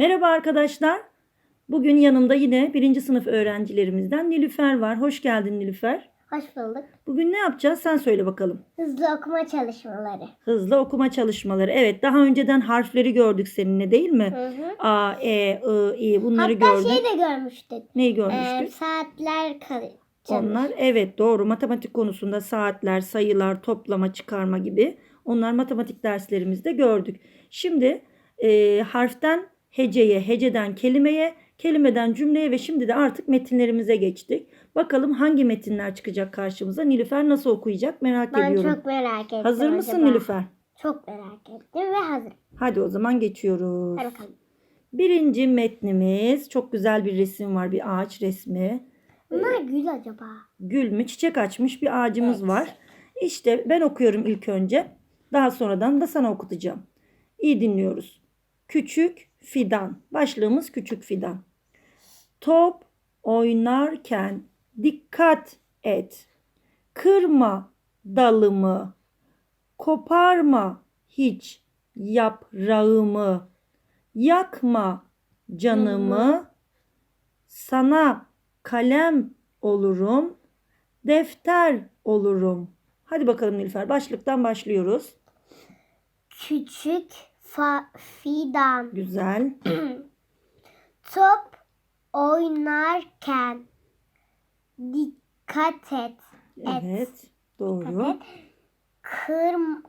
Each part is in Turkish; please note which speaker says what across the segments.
Speaker 1: Merhaba arkadaşlar. Bugün yanımda yine birinci sınıf öğrencilerimizden Nilüfer var. Hoş geldin Nilüfer.
Speaker 2: Hoş bulduk.
Speaker 1: Bugün ne yapacağız? Sen söyle bakalım.
Speaker 2: Hızlı okuma çalışmaları.
Speaker 1: Hızlı okuma çalışmaları. Evet, daha önceden harfleri gördük seninle değil mi?
Speaker 2: Hı hı.
Speaker 1: A, E, I, I bunları
Speaker 2: Hatta
Speaker 1: gördük.
Speaker 2: şey de görmüştük.
Speaker 1: Neyi
Speaker 2: Ee,
Speaker 1: görmüştük?
Speaker 2: saatler kal-
Speaker 1: Onlar evet doğru matematik konusunda saatler, sayılar, toplama, çıkarma gibi onlar matematik derslerimizde gördük. Şimdi e, harften heceye, heceden kelimeye, kelimeden cümleye ve şimdi de artık metinlerimize geçtik. Bakalım hangi metinler çıkacak karşımıza? Nilüfer nasıl okuyacak merak
Speaker 2: Ben
Speaker 1: ediyorum.
Speaker 2: çok merak ettim.
Speaker 1: Hazır mısın
Speaker 2: acaba.
Speaker 1: Nilüfer?
Speaker 2: Çok merak ettim ve hazırım.
Speaker 1: Hadi o zaman geçiyoruz.
Speaker 2: Hadi bakalım.
Speaker 1: Birinci metnimiz çok güzel bir resim var, bir ağaç resmi.
Speaker 2: Bunlar gül acaba?
Speaker 1: gül mü çiçek açmış bir ağacımız
Speaker 2: Evet.
Speaker 1: var. İşte ben okuyorum ilk önce. Daha sonradan da sana okutacağım. İyi dinliyoruz. Küçük fidan. Başlığımız küçük fidan. Top oynarken dikkat et. Kırma dalımı. Koparma hiç yaprağımı. Yakma canımı. Sana kalem olurum, defter olurum. Hadi bakalım Nilüfer. Başlıktan başlıyoruz.
Speaker 2: Küçük fa- fidan.
Speaker 1: Güzel.
Speaker 2: Top oynarken dikkat et.
Speaker 1: Evet. Doğru.
Speaker 2: Evet. Kırm,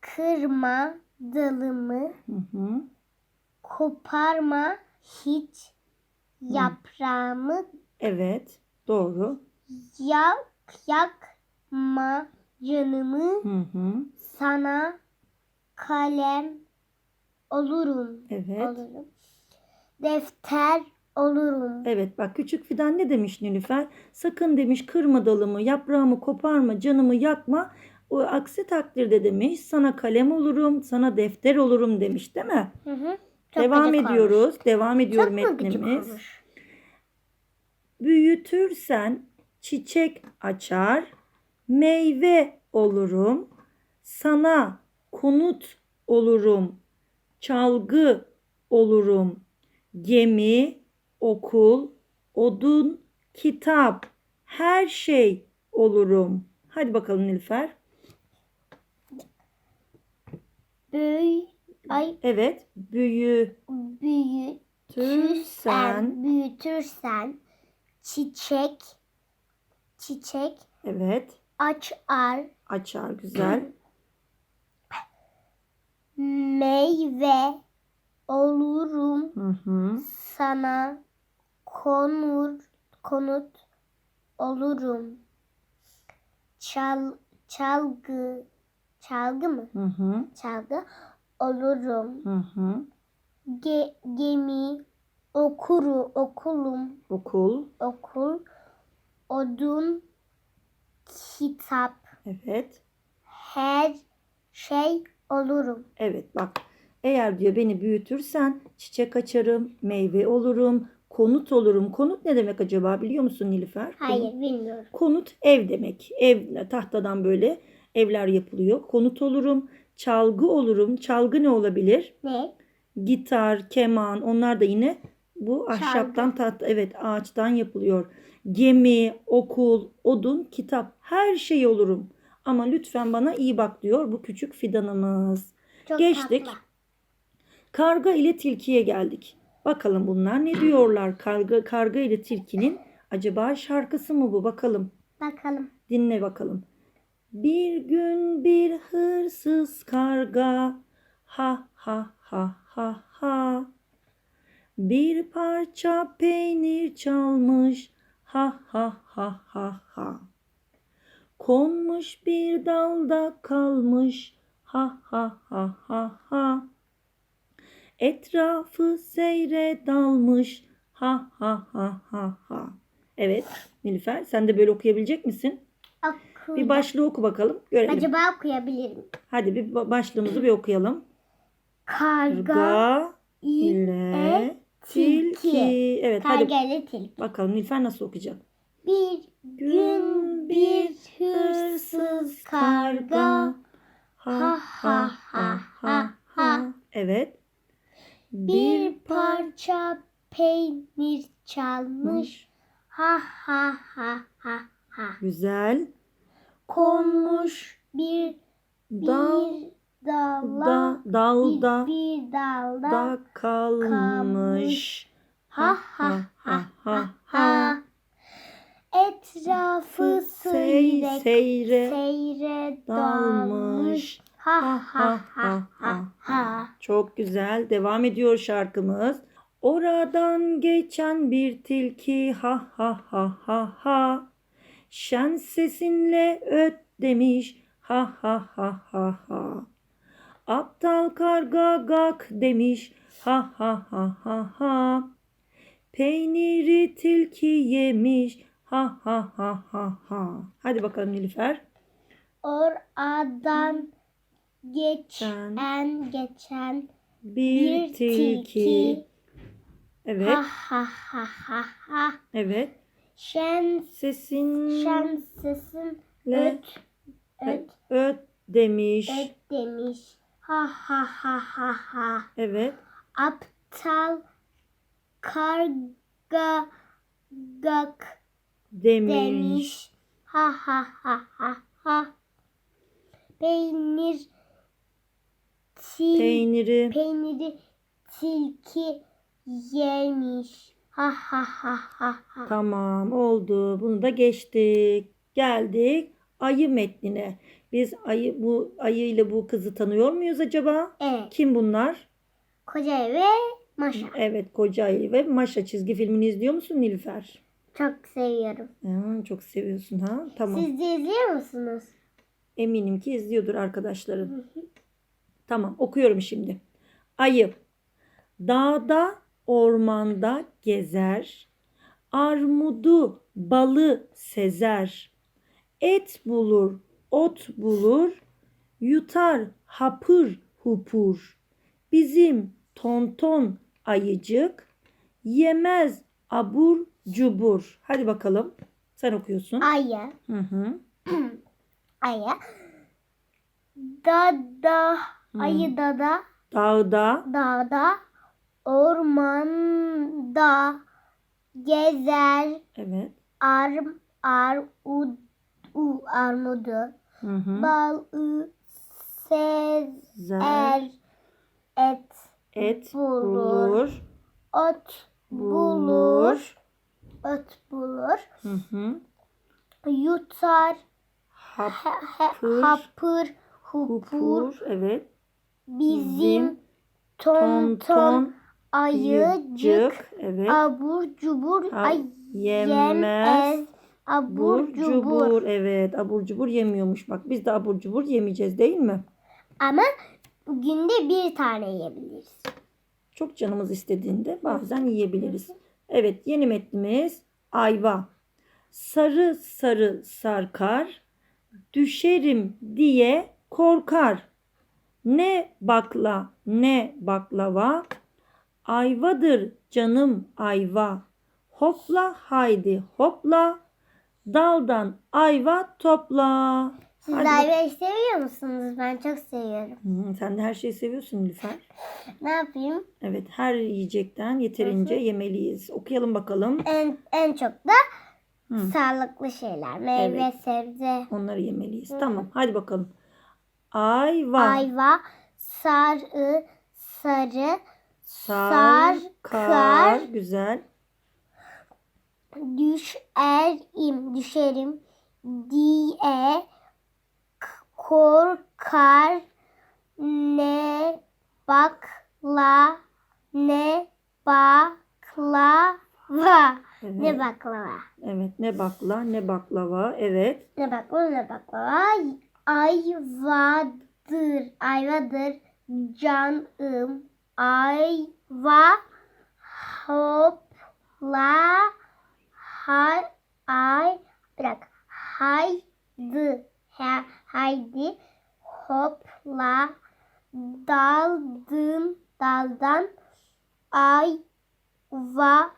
Speaker 2: kırma dalımı.
Speaker 1: Hı hı.
Speaker 2: Koparma hiç yaprağımı
Speaker 1: Evet. Doğru.
Speaker 2: yak yakma canımı
Speaker 1: Hı hı.
Speaker 2: sana kalem olurum.
Speaker 1: Evet.
Speaker 2: Olurum. Defter olurum.
Speaker 1: Evet bak küçük fidan ne demiş Nilüfer? Sakın demiş kırma dalımı, yaprağımı koparma, canımı yakma. O aksi takdirde demiş sana kalem olurum, sana defter olurum demiş değil mi?
Speaker 2: Hı hı. Çok
Speaker 1: Devam ediyoruz.
Speaker 2: olmuş.
Speaker 1: Devam ediyor
Speaker 2: Çok
Speaker 1: metnimiz. Büyütürsen çiçek açar, meyve olurum. Sana konut olurum, çalgı olurum. Gemi, okul, odun, kitap, her şey olurum. Hadi bakalım Nilüfer.
Speaker 2: Büyü, ay
Speaker 1: Evet, büyütürsen
Speaker 2: büyütürsen, büyütürsen çiçek, çiçek
Speaker 1: evet,
Speaker 2: açar,
Speaker 1: açar güzel.
Speaker 2: meyve olurum.
Speaker 1: Hı hı.
Speaker 2: sana konur konut olurum. Çal çalgı çalgı mı?
Speaker 1: Hı hı.
Speaker 2: Çalgı olurum.
Speaker 1: Hı hı.
Speaker 2: Ge, gemi okuru okulum
Speaker 1: Okul.
Speaker 2: okul odun kitap
Speaker 1: Evet.
Speaker 2: her şey olurum.
Speaker 1: Evet bak. Eğer diyor beni büyütürsen çiçek açarım, meyve olurum, konut olurum. Konut ne demek acaba biliyor musun Nilüfer?
Speaker 2: Hayır
Speaker 1: Konut,
Speaker 2: bilmiyorum.
Speaker 1: konut ev demek. Ev tahtadan böyle evler yapılıyor. Konut olurum, çalgı olurum. Çalgı ne olabilir?
Speaker 2: Ne?
Speaker 1: Gitar, keman onlar da yine bu ahşaptan tahta evet ağaçtan yapılıyor. Gemi, okul, odun, kitap her şey olurum. Ama lütfen bana iyi bak diyor bu küçük fidanımız.
Speaker 2: Çok
Speaker 1: Geçtik.
Speaker 2: tatlı.
Speaker 1: Karga ile tilkiye geldik. Bakalım bunlar ne diyorlar? Karga, karga ile tilkinin acaba şarkısı mı bu? Bakalım.
Speaker 2: Bakalım.
Speaker 1: Dinle bakalım. Bir gün bir hırsız karga ha ha ha ha ha. Bir parça peynir çalmış ha ha ha ha ha. Konmuş bir dalda kalmış ha ha ha ha ha. Etrafı seyre dalmış ha ha ha ha ha. Evet Nilüfer sen de böyle okuyabilecek misin?
Speaker 2: Oku.
Speaker 1: Bir başlığı oku bakalım. Görelim.
Speaker 2: Acaba okuyabilirim.
Speaker 1: Hadi bir ba- başlığımızı bir okuyalım.
Speaker 2: Karga
Speaker 1: Karga ile tilki.
Speaker 2: tilki.
Speaker 1: Evet hadi
Speaker 2: Karga ile tilki.
Speaker 1: bakalım Nilüfer nasıl okuyacak?
Speaker 2: Bir gün bir hırsız karga
Speaker 1: ha ha ha ha ha. Evet.
Speaker 2: Bir parça peynir çalmış. Ha ha ha ha ha.
Speaker 1: Güzel.
Speaker 2: Konmuş bir
Speaker 1: Dal
Speaker 2: bir dala.
Speaker 1: da dalda
Speaker 2: bir, bir dalda.
Speaker 1: da kalmış.
Speaker 2: Ha ha ha ha ha. Etrafı
Speaker 1: Sey,
Speaker 2: seyrek
Speaker 1: seyre
Speaker 2: seyre dalmış.
Speaker 1: dalmış.
Speaker 2: Ha ha ha ha ha.
Speaker 1: Çok güzel. Devam ediyor şarkımız. Oradan geçen bir tilki ha ha ha ha ha. Şen sesinle öt demiş ha ha ha ha ha. Aptal karga gak demiş ha ha ha ha ha. Peyniri tilki yemiş ha ha ha ha ha. Hadi bakalım Nilüfer.
Speaker 2: Oradan geçen geçen
Speaker 1: Bir,
Speaker 2: bir
Speaker 1: tilki.
Speaker 2: tilki.
Speaker 1: Evet.
Speaker 2: Ha ha ha ha ha.
Speaker 1: Evet.
Speaker 2: Şen
Speaker 1: Sesin
Speaker 2: şen sesin öt öt
Speaker 1: öt demiş.
Speaker 2: öt demiş. Ha ha ha ha ha.
Speaker 1: Evet.
Speaker 2: Aptal karga gak
Speaker 1: Demiş.
Speaker 2: demiş. Ha ha ha ha ha. Peynir til,
Speaker 1: Peyniri
Speaker 2: peyniri tilki yemiş. Ha ha ha ha ha.
Speaker 1: tamam oldu. Bunu da geçtik. Geldik ayı metnine. Biz ayı bu ayı ile bu kızı tanıyor muyuz acaba?
Speaker 2: Evet.
Speaker 1: Kim bunlar?
Speaker 2: Koca ve Maşa.
Speaker 1: Evet Koca Ayı ve Maşa çizgi filmini izliyor musun Nilüfer?
Speaker 2: Çok seviyorum.
Speaker 1: Ha, çok seviyorsun ha. Tamam.
Speaker 2: Siz de izliyor musunuz?
Speaker 1: Eminim ki izliyordur arkadaşların. Tamam okuyorum şimdi. Ayı dağda ormanda gezer. Armudu balı sezer. Et bulur, ot bulur. Yutar hapır hupur. Bizim tonton ayıcık yemez abur cubur. Hadi bakalım. Sen okuyorsun.
Speaker 2: Ayı.
Speaker 1: Hı hı.
Speaker 2: Ayı. Dada.
Speaker 1: Hı.
Speaker 2: Ayı dada.
Speaker 1: Dağda
Speaker 2: Dağda. Ormanda. Gezer.
Speaker 1: evet.
Speaker 2: Ar, ar, u, u, armudu.
Speaker 1: Hı hı.
Speaker 2: Balı sezer.
Speaker 1: Zer,
Speaker 2: Et.
Speaker 1: et
Speaker 2: bulur.
Speaker 1: bulur,
Speaker 2: Ot bulur.
Speaker 1: bulur.
Speaker 2: Ot bulur.
Speaker 1: Hı hı.
Speaker 2: Yutar.
Speaker 1: Hap, Hapır.
Speaker 2: hapır. Hupur.
Speaker 1: hupur, evet.
Speaker 2: Bizim
Speaker 1: Bizim
Speaker 2: ton
Speaker 1: Ton
Speaker 2: ayıcık.
Speaker 1: yıcık, evet.
Speaker 2: Abur cubur.
Speaker 1: Ha-
Speaker 2: Ay
Speaker 1: Yemez,
Speaker 2: Abur
Speaker 1: Abur
Speaker 2: cubur.
Speaker 1: cubur, evet. Abur cubur yemiyormuş. Bak biz de abur cubur yemeyeceğiz değil mi?
Speaker 2: Ama günde bir tane yiyebiliriz.
Speaker 1: Çok canımız istediğinde bazen yiyebiliriz. Evet yeni metnimiz ayva. Sarı sarı sarkar, düşerim diye korkar. Ne bakla ne baklava, ayvadır canım ayva. Hopla haydi hopla, daldan ayva topla.
Speaker 2: Siz
Speaker 1: Hadi
Speaker 2: seviyor musunuz? Ben çok seviyorum.
Speaker 1: Hı, sen de her şeyi seviyorsun Nilüfer.
Speaker 2: Ne yapayım?
Speaker 1: Evet her yiyecekten yeterince yemeliyiz. Okuyalım bakalım.
Speaker 2: En, en çok da
Speaker 1: Hı.
Speaker 2: sağlıklı şeyler. Meyve,
Speaker 1: Evet.
Speaker 2: sebze.
Speaker 1: Onları yemeliyiz. Tamam hadi bakalım. Ayva,
Speaker 2: Ayva, sarı, sarı,
Speaker 1: sar,
Speaker 2: sar,
Speaker 1: kar.
Speaker 2: kar.
Speaker 1: Güzel.
Speaker 2: düşerim, düşerim diye korkar. Ne bakla ne baklava.
Speaker 1: Evet.
Speaker 2: ne baklava?
Speaker 1: Evet ne bakla ne baklava. Evet.
Speaker 2: ne baklava ne baklava? Ayvadır ayvadır. Canım ayva hopla. Hay ay bırak. Haydi ha, haydi hopla daldım daldan ayva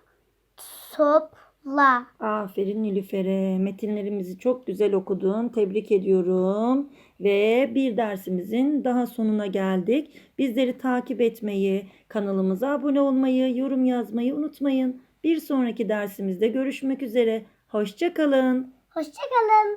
Speaker 2: topla
Speaker 1: Aferin Nilüfer'e. Metinlerimizi çok güzel okudun. Tebrik ediyorum. Ve bir dersimizin daha sonuna geldik. Bizleri takip etmeyi, kanalımıza abone olmayı, yorum yazmayı unutmayın. Bir sonraki dersimizde görüşmek üzere. Hoşçakalın.
Speaker 2: Hoşçakalın.